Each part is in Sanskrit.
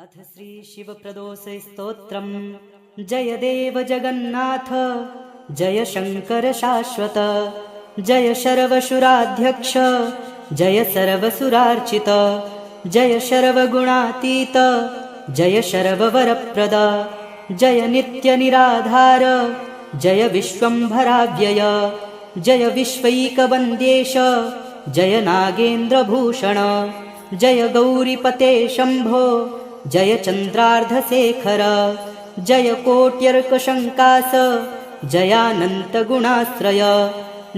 अथ श्रीशिवप्रदोषस्तोत्रम्। जय देव जगन्नाथ। जय शङ्कर शाश्वत। जय शर्वशुराध्यक्ष जय सर्वसुरार्चित। जय शर्वगुणातीत। जय शर्ववरप्रद। जय नित्यनिराधार। जय विश्वम्भराव्यय जय विश्वैकवन्द्येश। जय नागेन्द्रभूषण। जय गौरीपते शम्भो जय चन्द्रार्धशेखर जय कोट्यर्कशङ्कास जयानन्तगुणाश्रय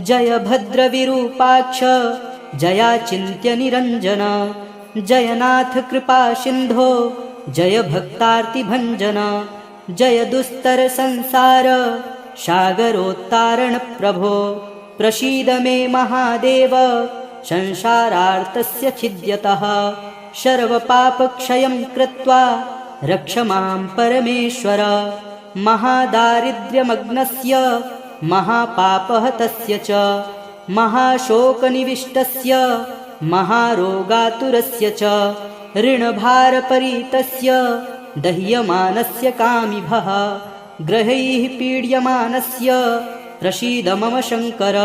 जय भद्रविरूपाक्ष जयाचिन्त्यनिरञ्जन जयनाथ कृपासिन्धो जय भक्तार्तिभञ्जन जय दुस्तरसंसार सागरोत्तारणप्रभो प्रसीद मे महादेव संसारार्तस्य छिद्यतः सर्वपापक्षयं कृत्वा रक्ष मां परमेश्वर। महादारिद्र्यमग्नस्य महापापहतस्य च महाशोकनिविष्टस्य महारोगातुरस्य च ऋणभारपरीतस्य दह्यमानस्य कामिभः ग्रहैः पीड्यमानस्य प्रसीद मम शङ्कर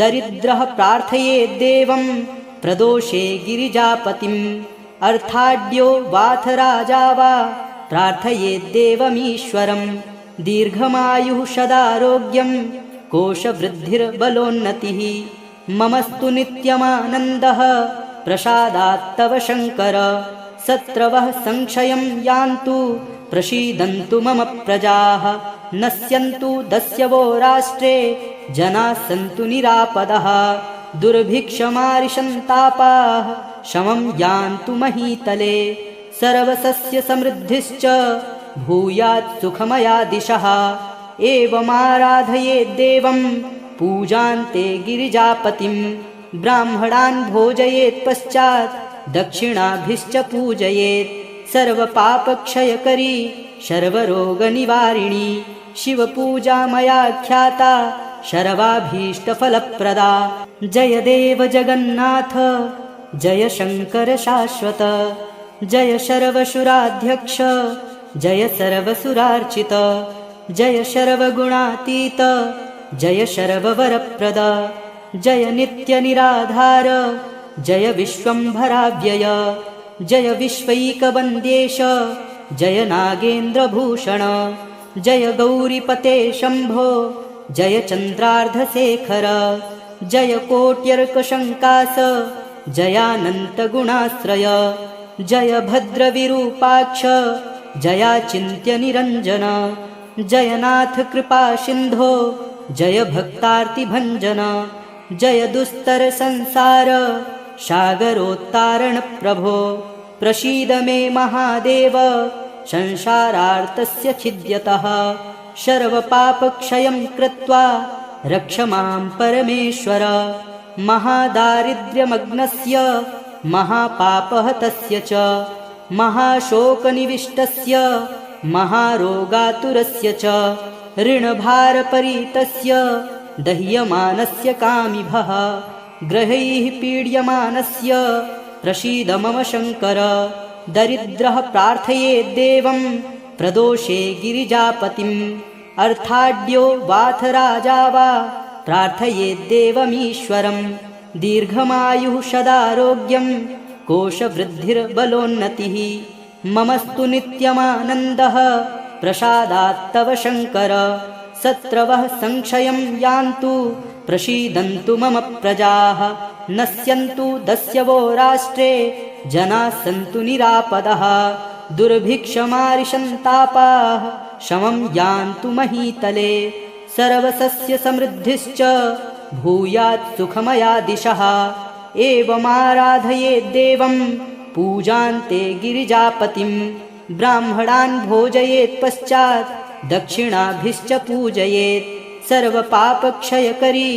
दरिद्रः प्रार्थयेद्देवं प्रदोषे गिरिजापतिम्। अर्थाढ्यो वाथ राजा वा। प्रार्थयेद्देवमीश्वरम् दीर्घमायुः सदारोग्यं कोशवृद्धिर्बलोन्नतिः। ममस्तु नित्यमानन्दः। प्रसादात्तव शङ्कर। शत्रवः संक्षयं यान्तु। प्रसीदन्तु मम प्रजाः। नश्यन्तु दस्यवो राष्ट्रे। जनाः सन्तु निरापदः दुर्भिक्षमारिषन्तापाः शमं यान्तु महीतले सर्वसस्यसमृद्धिश्च भूयात् सुखमया दिशः। एवमाराधयेद्देवं पूजान्ते गिरिजापतिं ब्राह्मणान् भोजयेत् पश्चात् दक्षिणाभिश्च पूजयेत्। सर्वपापक्षयकरी सर्वरोगनिवारिणी शिवपूजा मया ख्याता शर्वाभीष्टफलप्रदा। जय देव जगन्नाथ जय शङ्कर शाश्वत जय शर्वशुराध्यक्ष जय सर्वसुरार्चित जय शर्वगुणातीत जय शर्ववरप्रद जय नित्यनिराधार जय विश्वम्भराव्यय जय विश्वैकवन्द्येश जय नागेन्द्रभूषण जय गौरीपते शम्भो जय चन्द्रार्धशेखर जय कोट्यर्कशङ्कास जयानन्तगुणाश्रय जय भद्रविरूपाक्ष जयाचिन्त्यनिरञ्जन जयनाथ कृपासिन्धो जय भक्तार्तिभञ्जन जय दुस्तरसंसार सागरोत्तारणप्रभो प्रसीद मे महादेव संसारार्तस्य छिद्यतः सर्वपापक्षयं कृत्वा रक्ष मां परमेश्वर। महादारिद्र्यमग्नस्य महापापहतस्य च महाशोकनिविष्टस्य महारोगातुरस्य च ऋणभारपरीतस्य दह्यमानस्य कामिभः। ग्रहैः पीड्यमानस्य प्रसीद मम शङ्कर। दरिद्रः प्रार्थयेद्देवं प्रदोषे गिरिजापतिम् अर्थाढ्यो वाथ राजा वा। प्रार्थयेद्देवमीश्वरम् दीर्घमायुः सदारोग्यं कोशवृद्धिर्बलोन्नतिः। ममस्तु नित्यमानन्दः प्रसादात्तव शङ्कर। शत्रवः संक्षयं यान्तु प्रसीदन्तु मम प्रजाः। नश्यन्तु दस्यवो राष्ट्रे जनाः सन्तु निरापदः। दुर्भिक्षमारिषन्तापाः शमं यान्तु महीतले सर्वसस्यसमृद्धिश्च भूयात् सुखमया दिशः। एवमाराधयेद्देवं पूजान्ते गिरिजापतिं ब्राह्मणान् भोजयेत् पश्चात् दक्षिणाभिश्च पूजयेत्। सर्वपापक्षयकरी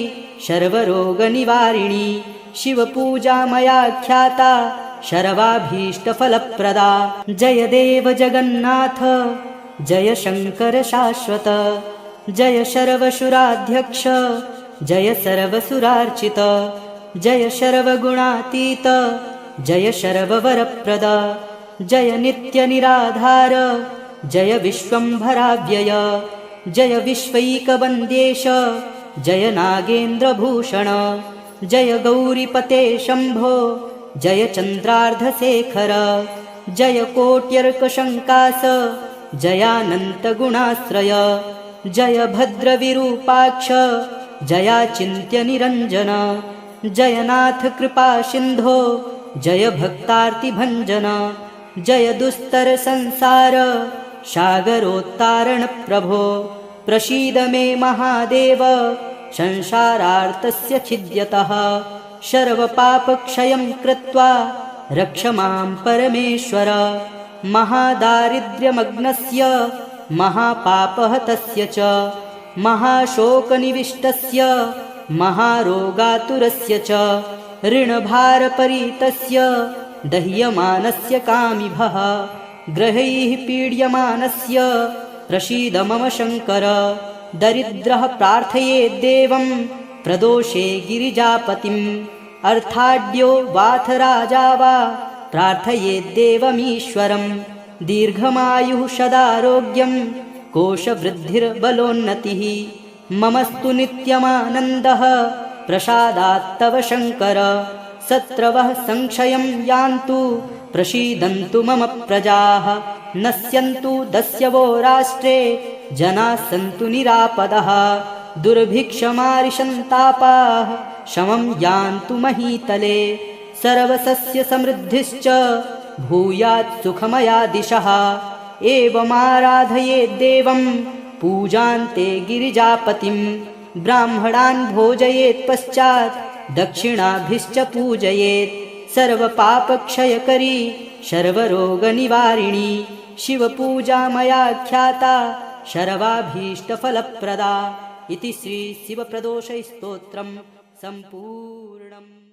सर्वरोगनिवारिणी शिवपूजा मया ख्याता शर्वाभीष्टफलप्रदा। जय देव जगन्नाथ जय शङ्कर शाश्वत जय शर्वशुराध्यक्ष जय सर्वसुरार्चित जय शर्वगुणातीत जय शर्ववरप्रद जय नित्यनिराधार जय विश्वम्भराव्यय जय विश्वैकवन्द्येश जय नागेन्द्रभूषण जय गौरीपते शम्भो जय चन्द्रार्धशेखर जय कोट्यर्कशङ्कास जयानन्तगुणाश्रय जय भद्रविरूपाक्ष जयाचिन्त्यनिरञ्जन जयनाथ कृपासिन्धो जय भक्तार्तिभञ्जन जय दुस्तरसंसार सागरोत्तारणप्रभो प्रसीद मे महादेव संसारार्तस्य छिद्यतः सर्वपापक्षयं कृत्वा रक्ष मां परमेश्वर महादारिद्र्यमग्नस्य महापापहतस्य च महाशोकनिविष्टस्य महारोगातुरस्य च ऋणभारपरीतस्य दह्यमानस्य कामिभः ग्रहैः पीड्यमानस्य प्रसीद मम शङ्कर दरिद्रः प्रार्थयेद्देवं प्रदोषे गिरिजापतिम् अर्थाढ्यो वाथ राजा वा प्रार्थयेद्देवमीश्वरम् दीर्घमायुः सदारोग्यं कोशवृद्धिर्बलोन्नतिः। ममस्तु नित्यमानन्दः प्रसादात्तव शङ्कर। शत्रवः संक्षयं यान्तु प्रसीदन्तु मम प्रजाः। नश्यन्तु दस्यवो राष्ट्रे जनाः सन्तु निरापदः। दुर्भिक्षमारिषन्तापाः शमं यान्तु महीतले सर्वसस्यसमृद्धिश्च भूयात् सुखमया दिशः एवमाराधयेद्देवं पूजान्ते गिरिजापतिं ब्राह्मणान् भोजयेत् पश्चात् दक्षिणाभिश्च पूजयेत्। सर्वपापक्षयकरी सर्वरोगनिवारिणी शिवपूजा मया ख्याता सर्वाभीष्टफलप्रदा इति श्रीशिवप्रदोषैस्तोत्रं सम्पूर्णम्